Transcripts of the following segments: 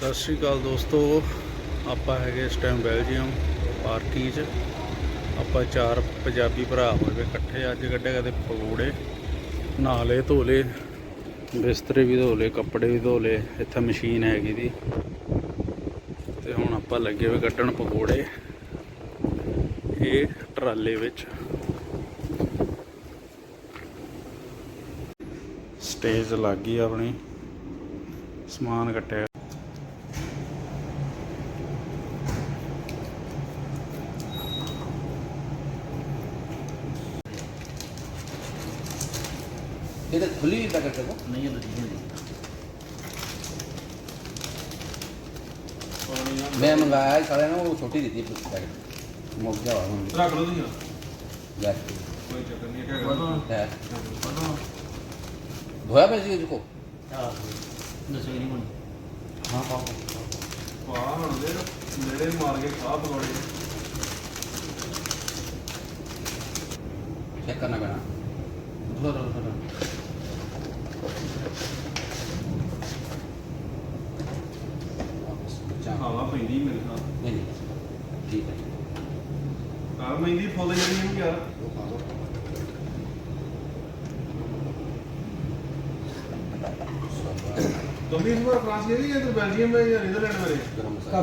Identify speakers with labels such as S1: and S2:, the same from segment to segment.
S1: ਸਤਿ ਸ਼੍ਰੀ ਅਕਾਲ ਦੋਸਤੋ, ਆਪਾਂ ਹੈਗੇ ਇਸ ਟਾਈਮ ਬੈਲਜੀਅਮ ਪਾਰਕਿੰਗ 'ਚ। ਆਪਾਂ ਚਾਰ ਪੰਜਾਬੀ ਭਰਾ ਹੋਏ ਵੇ ਇਕੱਠੇ, ਅੱਜ ਕੱਢੇ ਕਦੇ ਪਕੌੜੇ, ਨਾਲੇ ਧੋਲੇ, ਬਿਸਤਰੇ ਵੀ ਧੋਲੇ, ਕੱਪੜੇ ਵੀ ਧੋਲੇ, ਇੱਥੇ ਮਸ਼ੀਨ ਹੈਗੀ ਦੀ। ਤੇ ਹੁਣ ਆਪਾਂ ਲੱਗੇ ਹੋਏ ਕੱਢਣ ਪਕੌੜੇ, ਇਹ ਟਰਾਲੇ ਵਿੱਚ। ਸਟੇਜ ਲੱਗ ਗਈ ਆਪਣੀ, ਸਮਾਨ ਕੱਟਿਆ।
S2: ये तो खुली हुई पैकेट देखो
S3: नहीं है तो
S2: मैं मंगाया सारे ना वो छोटी दी थी पैकेट मुक गया
S4: रख लो नहीं
S2: ले
S4: कोई चक्कर नहीं
S3: क्या
S2: कर
S3: दो
S2: धोया पैसे इसको
S3: हां दसो नहीं मन
S2: हां पाओ
S4: पाओ हण दे मेरे मार के खा पकौड़े
S2: चेक करना पैना धो धो धो
S4: तुम भी इस बार फ्रांस गए थे या तो बेल्जियम में या नीदरलैंड में रहे
S2: गरम मसाला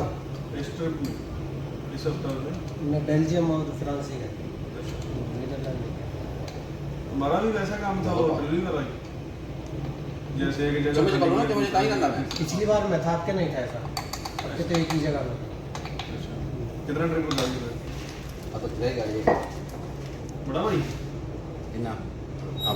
S4: इस ट्रिप इस हफ्ते में
S5: मैं बेल्जियम और फ्रांस ही गया नीदरलैंड में गया।
S4: हमारा भी वैसा काम था वो डिलीवरी वाला ही जैसे एक जगह
S2: चम्मच पकड़ो ना चम्मच ताई करना है
S5: पिछली बार मैं था आपके नहीं था ऐसा अब तो एक ही जगह में
S4: अच्छा। कितना ट्रिप लगा दिया
S2: अब तो रहेगा ये
S4: बड़ा भाई
S2: इतना हाँ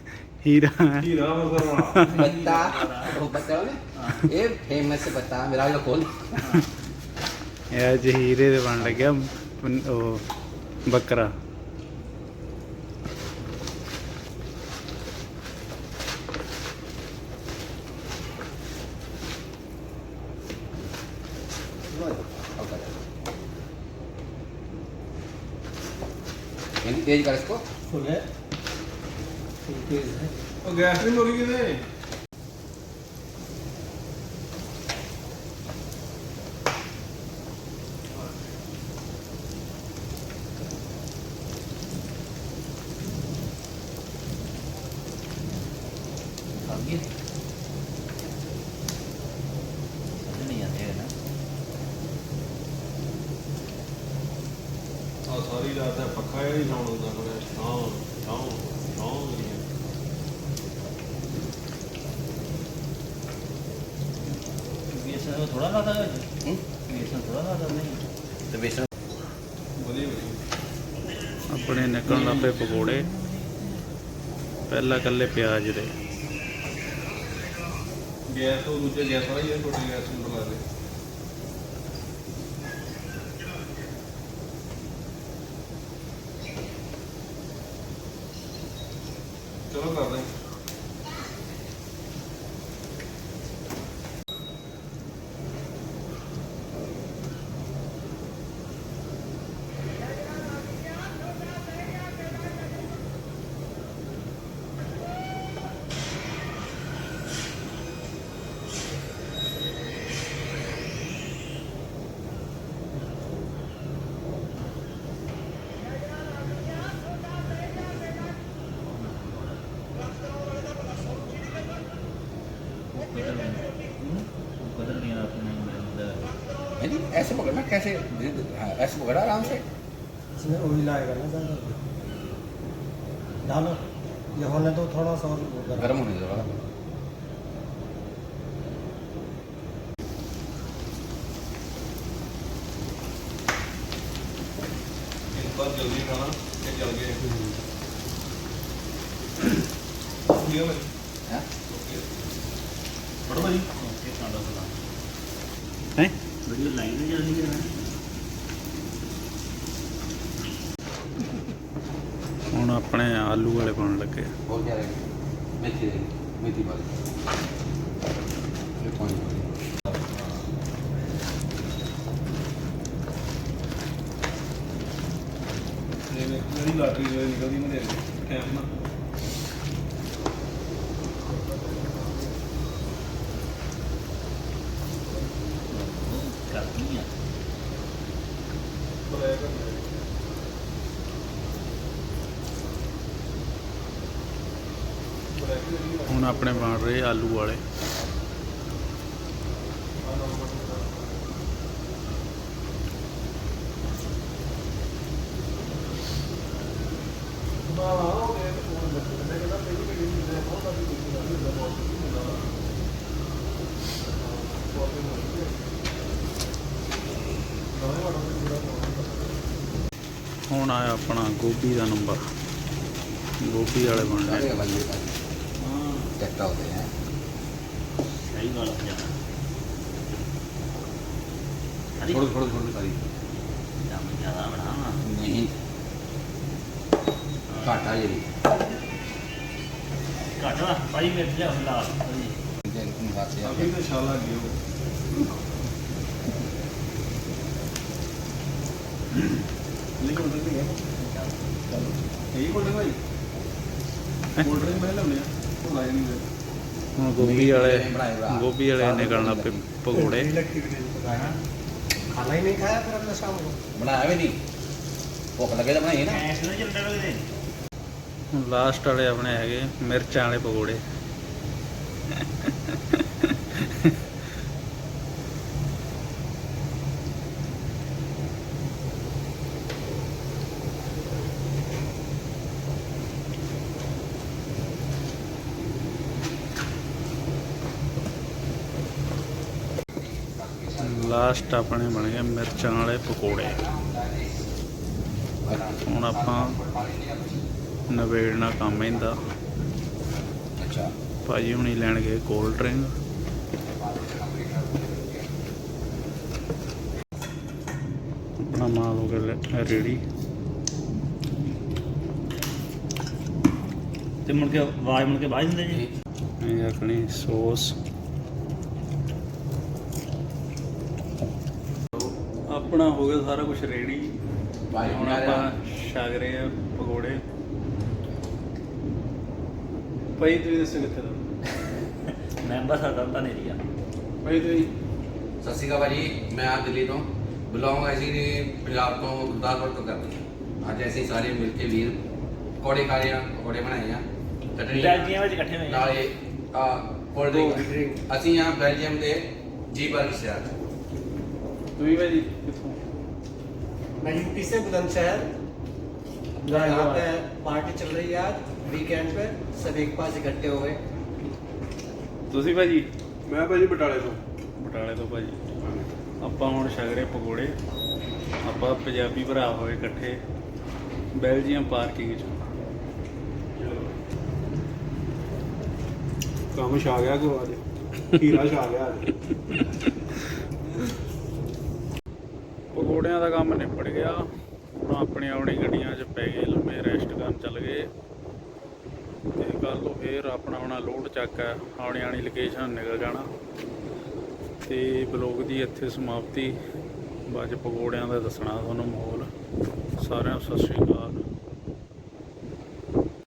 S1: ਹੀਰਾ
S4: हीरा मतलब
S2: बत्ता वो बत्ता वाले ये फेमस बत्ता मेरा जो खोल
S1: ਇਹ ਅੱਜ ਹੀਰੇ ਦੇ ਬਣ ਲੱਗਿਆ ਪਨ- ਉਹ ਬੱਕਰਾ
S2: यानी तेज कर इसको
S5: फुल है फुल तेज है
S4: ਉਹ ਗੈਸ ਨਹੀਂ ਮੁੱਕ
S3: ਗਈ ਕਿਤੇ?
S4: ਆ ਸਾਰੀ ਰਾਤ ਦਾ ਪੱਖਾ ਹੀ ਨਹੀਂ ਲਾਉਣ ਹੁੰਦਾ
S3: ਥੋੜਾ
S2: ਲਾਦਾ
S3: ਹੈ ਹੂੰ? ਬੇਸਨ ਥੋੜਾ
S2: ਲਾਦਾ ਨਹੀਂ
S4: ਤੇ ਬੇਸਨ?
S1: ਆਪਣੇ ਨਿਕਲਣ ਲੱਪੇ ਪਕੌੜੇ। ਪਹਿਲਾਂ ਕੱਲੇ ਪਿਆਜ਼ ਦੇ।
S4: ਗੈਸ ਉਹ ਦੂਜੇ ਗੈਸ ਵਾਲਾ ਹੀ ਹੈ ਗੈਸ ਨੂੰ ਲਾ ਦੇ।
S2: ऐसे पकड़ना कैसे हाँ ऐसे पकड़ा आराम से
S5: इसमें उंगली लगाएगा ना ज़्यादा डालो ये होने तो थोड़ा सा और गर्म
S2: होने दो
S4: जल्दी खाना चल गए ठीक
S2: है
S3: भाई
S1: ਹੈ ਹੁਣ ਆਪਣੇ ਆਲੂ ਵਾਲੇ ਬਣਨ ਲੱਗੇ
S2: ਹੋਰ ਕੀ ਰਹੇਗਾ ਮੇਥੀ ਰਹੇਗੀ ਮੇਥੀ ਪਾ ਦੇ ਇਹ ਪਾਣੀ ਪਾ ਦੇ।
S4: ਜਿਹੜੀ ਲਾਟਰੀ ਹੋਈ ਨਿਕਲਦੀ ਮੈਂ ਦੇ ਟਾਈਮ ਨਾ
S3: ਕਰਦੀ ਆ
S1: ਹੁਣ ਆਪਣੇ ਬਣ ਰਹੇ ਆਲੂ ਵਾਲੇ। ਹੁਣ ਆਇਆ ਆਪਣਾ ਗੋਭੀ ਦਾ ਨੰਬਰ। ਗੋਭੀ ਵਾਲੇ ਬਣ ਰਹੇ।
S2: ਸਾਰੇ ਬੰਦੇ ਦਾ
S3: ਹਾਂ
S2: ਹੈ
S3: ਸਹੀ ਗੱਲ ਹੈ ਹਰੀ
S2: ਥੋੜੀ ਥੋੜੀ ਥੋੜੀ ਸਾਰੀ
S3: ਦਮ ਜ਼ਿਆਦਾ ਬਣਾਵਾ
S2: ਨਹੀਂ। ਘਾਟਾ ਜਿਹੜੀ
S3: ਘੱਟ ਵਾ ਭਾਈ ਮਿਰਚ ਲਿਆ ਲਾ ਭਾਈ
S2: ਜੇ ਨੂੰ ਬਾਤੇ ਆ
S4: ਅਭੀ ਤਾਂ ਸ਼ਾਲਾ ਗਿਓ ਨਹੀਂ ਕੋਲ ਨਹੀਂ ਹੈ ਇਹ ਕੋਲ ਭਾਈ। ਕੋਲ ਡਰਿੰਕ ਮੈਂ ਲਾਉਣੇ ਆ
S1: ਮੁਲਾਜ਼ਮ ਗੋਭੀ ਵਾਲੇ ਗੋਭੀ ਵਾਲੇ ਨਿਕਲਣ ਲੱਗ ਪਏ ਪਕੌੜੇ।
S5: ਖਾਣਾ ਹੀ ਨਹੀਂ ਖਾਇਆ ਫਿਰ ਅਗਲੇ ਸ਼ਾਮ ਨੂੰ
S2: ਬਣਾਇਆ ਵੀ ਨਹੀਂ। ਭੁੱਖ ਲੱਗੇ ਤਾਂ ਬਣਾਈਏ ਨਾ।
S3: ਐਸ ਨੂੰ ਜੰਦਾ
S1: ਲੱਗਦੇ ਲਾਸਟ ਵਾਲੇ ਆਪਣੇ ਹੈਗੇ ਮਿਰਚਾਂ ਵਾਲੇ ਪਕੌੜੇ। ਲਾਸਟ ਆਪਣੇ ਬਣ ਗਏ ਮਿਰਚਾਂ ਵਾਲੇ ਪਕੌੜੇ। ਹੁਣ ਆਪਾਂ ਨਵੇੜਨਾ ਕੰਮ ਇਹਦਾ।
S2: ਅੱਛਾ।
S1: ਭਾਜੀ ਹੁਣੀ ਲੈਣਗੇ ਕੋਲਡ ਡਰਿੰਕ ਆਪਣਾ ਮਾਲ ਹੋ ਗਿਆ ਰੈਡੀ
S3: ਤੇ ਮੁੜ ਕੇ ਆਵਾਜ਼ ਮੁੜ ਕੇ ਬਾਜ ਦਿੰਦੇ ਜੀ?
S1: ਇਹ ਆਪਣੀ ਸੌਸ ਆਪਣਾ ਹੋ ਗਿਆ ਸਾਰਾ ਕੁਝ ਰੈਡੀ
S2: ਭਾਈ
S1: ਹੁਣ ਆਪਾਂ ਛਕ ਰਹੇ ਆ ਪਕੌੜੇ। ਭਾਈ ਤੁਸੀਂ ਦੱਸੋ ਕਿੱਥੇ ਦਾ?
S3: ਮੈਂਬਰ ਸਾਡਾ ਤਾਂ ਨਹੀਂ ਰਿਹਾ
S1: ਭਾਈ ਤੁਸੀਂ?
S2: ਸਤਿ ਸ਼੍ਰੀ ਅਕਾਲ ਭਾਜੀ ਮੈਂ ਆ ਦਿੱਲੀ ਤੋਂ। ਬਿਲੋਂਗ ਅਸੀਂ ਜੀ ਪੰਜਾਬ ਤੋਂ ਗੁਰਦਾਸਪੁਰ ਤੋਂ ਕਰਦੇ। ਹਾਂ ਅੱਜ ਅਸੀਂ ਸਾਰੇ ਮਿਲ ਕੇ ਵੀਰ ਪਕੌੜੇ ਖਾ ਰਹੇ ਪਕੌੜੇ ਬਣਾਏ ਆ। ਚਟਨੀ
S3: ਬੈਲਜੀਅਮ ਵਿੱਚ ਇਕੱਠੇ ਹੋਏ ਆ।
S2: ਨਾਲੇ ਆ ਕੋਲਡ ਡਰਿੰਕ। ਅਸੀਂ ਆ ਬੈਲਜੀਅਮ ਦੇ ਜੀ ਬਰਗ ਸ਼ਹਿਰ
S1: ਤੁਸੀਂ ਭਾਜੀ ਕਿੱਥੋਂ
S5: मैं यूपी से बुलंदशहर
S1: जय
S5: यहाँ
S1: जवान।
S5: पे पार्टी चल रही है आज वीकेंड पे सब एक पास इकट्ठे हुए
S1: ਤੁਸੀਂ ਭਾਜੀ
S4: ਮੈਂ ਭਾਜੀ ਬਟਾਲੇ ਤੋਂ
S1: ਬਟਾਲੇ ਤੋਂ ਭਾਜੀ ਆਪਾਂ ਹੁਣ ਛਕ ਰਹੇ ਪਕੌੜੇ ਆਪਾਂ ਪੰਜਾਬੀ ਭਰਾ ਹੋਏ ਇਕੱਠੇ ਬੈਲਜੀਅਮ ਪਾਰਕਿੰਗ 'ਚ
S4: ਕੰਮ ਛਾ ਗਿਆ ਕੋ ਅੱਜ ਹੀਰਾ ਛਾ ਗਿਆ ਅੱਜ
S1: ਪਕੌੜਿਆਂ ਦਾ ਕੰਮ ਨਿਪਟ ਗਿਆ। ਹੁਣ ਆਪਣੀ ਆਪਣੀ ਗੱਡੀਆਂ 'ਚ ਪੈ ਗਏ, ਲੰਮੇ ਰੈਸਟ ਕਰਨ ਚੱਲ ਗਏ। ਤੇ ਕੱਲ ਤੋਂ ਫੇਰ ਆਪਣਾ ਆਪਣਾ ਲੋਡ ਚੱਕ ਹੈ, ਆਉਣੀ ਆਣੀ ਲੋਕੇਸ਼ਨ ਨਿਕਲ ਜਾਣਾ। ਤੇ ਬਲੌਗ ਦੀ ਇੱਥੇ ਸਮਾਪਤੀ। ਬਾਅਦ 'ਚ ਪਕੌੜਿਆਂ ਦਾ ਦੱਸਣਾ ਤੁਹਾਨੂੰ ਮਾਹੌਲ। ਸਾਰਿਆਂ ਨੂੰ ਸਤਿ ਸ਼੍ਰੀ ਅਕਾਲ।